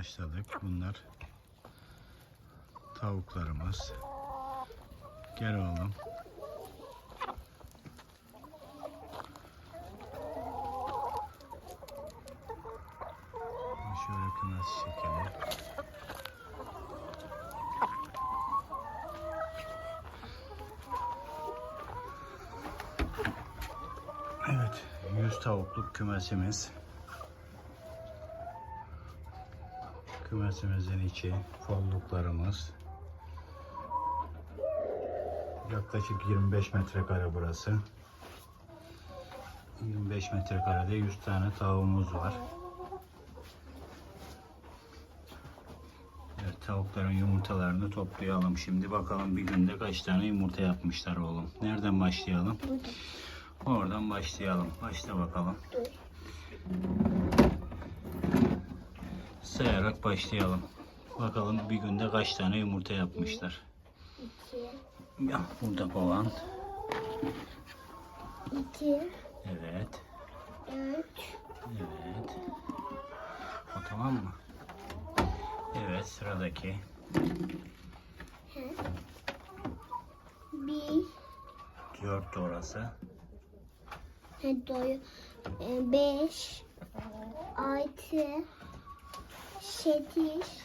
başladık. Bunlar tavuklarımız. Gel oğlum. Şöyle kınas çekelim. Evet, 100 tavukluk kümesimiz. Kümesimizin içi, folluklarımız. Yaklaşık 25 metrekare burası. 25 metrekarede 100 tane tavuğumuz var. Evet, tavukların yumurtalarını toplayalım şimdi. Bakalım bir günde kaç tane yumurta yapmışlar oğlum. Nereden başlayalım? Oradan başlayalım. Başla bakalım. Sayarak başlayalım. Bakalım bir günde kaç tane yumurta yapmışlar. İki, Ya burada kovan. iki, Evet. üç, Evet. O tamam mı? Evet sıradaki. bir, Dört orası. he, doyu, e, beş, altı, sekiz,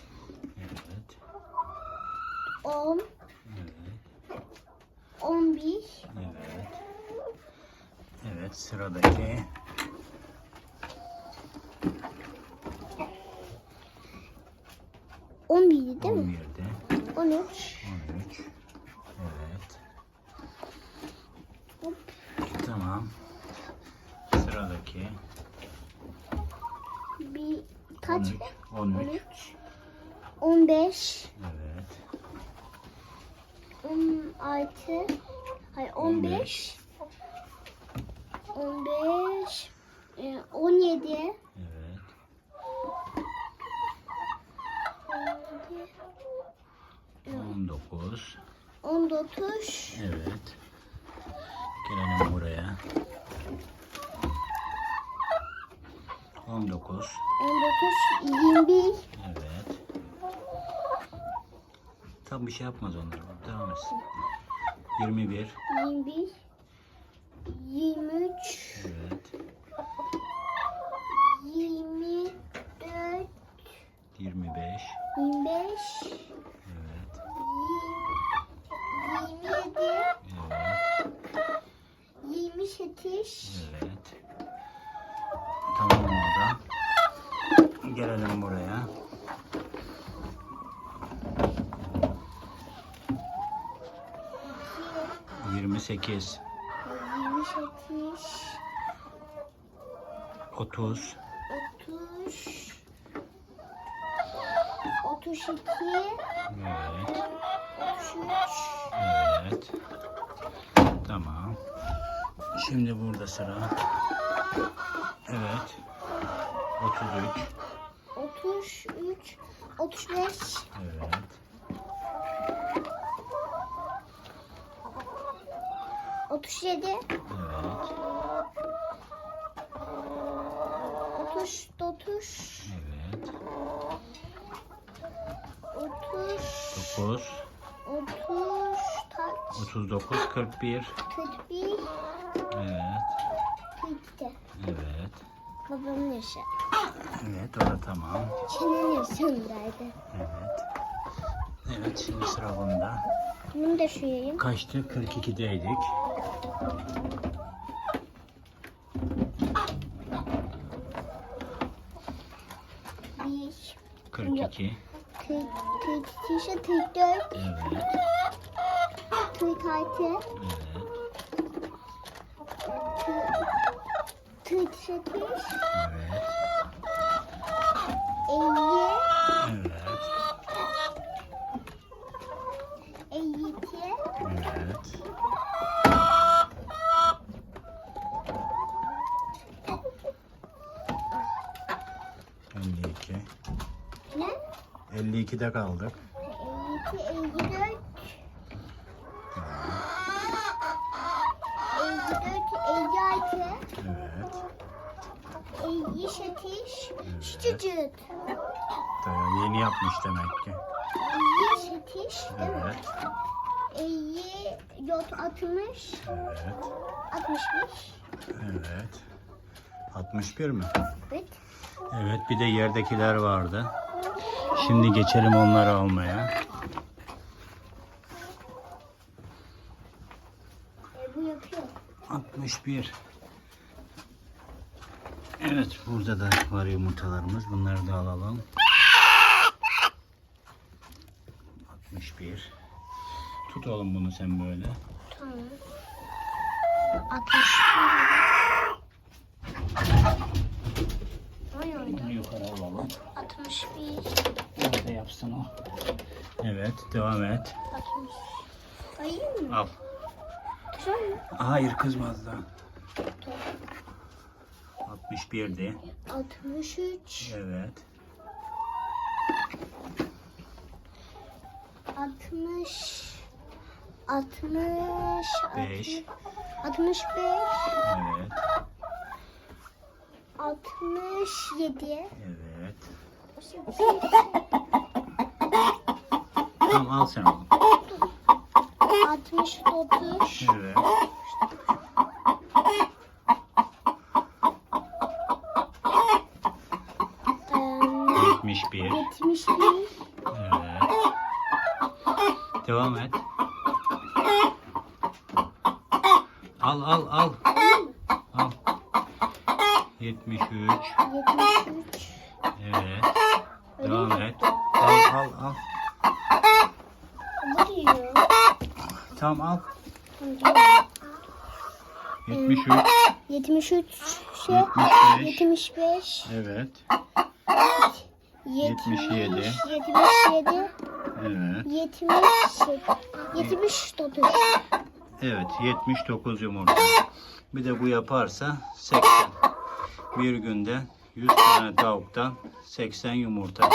Evet. on, Evet. on bir, Evet. Evet sıradaki. on bir değil mi? 11'de. On üç, 13. Evet. Hop. Tamam. Sıradaki. bir, kaç? 13. On 13. üç, on beş, Evet. on altı, hayır on beş, on beş, e, on yedi, Evet. on yedi, 19. on dokuz, Evet. Gelelim buraya. 19. on dokuz, yirmi bir, Evet. Tam bir şey yapmaz onlar. Devam etsin. 21. yirmi bir, yirmi üç, Evet. yirmi dört, 25. yirmi beş, Evet. yirmi yedi, Evet. yirmi sekiz, Evet. Tamam orada. Gelelim buraya. Yirmi sekiz, yirmi sekiz, otuz, otuz, otuz iki, evet, otuz üç, evet. Tamam. Şimdi burada sıra. Evet. Otuz üç, otuz üç, otuz beş, evet. otuz yedi, Evet, otuz dokuz, evet. otuz, Dokuz, otuz kaç? otuz dokuz, kırk bir, Kırk bir, evet, iki. evet. Babamın yaşı. Evet, o da tamam. Senin yaşındaydı. Evet. Evet, şimdi sıra bunda. Bunu da şuyayım. Kaçtı? 42'deydik. Bir, 42. kırk, kırk iki ise kırk dört, Evet. kırk altı, Evet. Kırk sekiz, Evet. elli, Evet. elli iki, Evet. Elli iki. ne? 52'de kaldık. Elli iki, elli dört, elli altı, Evet. yeni yapmış demek ki. İyi şetiş. Değil mi? Evet. İyi yot 60. Evet. 65. Evet. 61 mi? Evet. Evet bir de yerdekiler vardı. Şimdi geçelim onları almaya. E, bu yapıyor. 61. Evet burada da var yumurtalarımız. Bunları da alalım. 61. Tut oğlum bunu sen böyle. Tamam. 60. Ay orada. Bunu yukarı alalım. 61. Nerede yapsın o? Evet devam et. 60. Ayı mı? Al. Hayır kızmaz da. 61'di. 63. Evet. 60. 60. Beş. 65. Evet. 67. Evet. Tamam al sen oğlum. 69. Evet. 71. 71. Evet. Devam et. Al al al. Al. 73. 73. Evet. Devam et. Al al al. Bu diyor. Tamam al. Tamam. 73. 73. Şey, 75. 75. Evet. 77. 77. 77. Evet. 70. 79. Evet 79 yumurta. Bir de bu yaparsa 80. Bir günde 100 tane tavuktan 80 yumurta.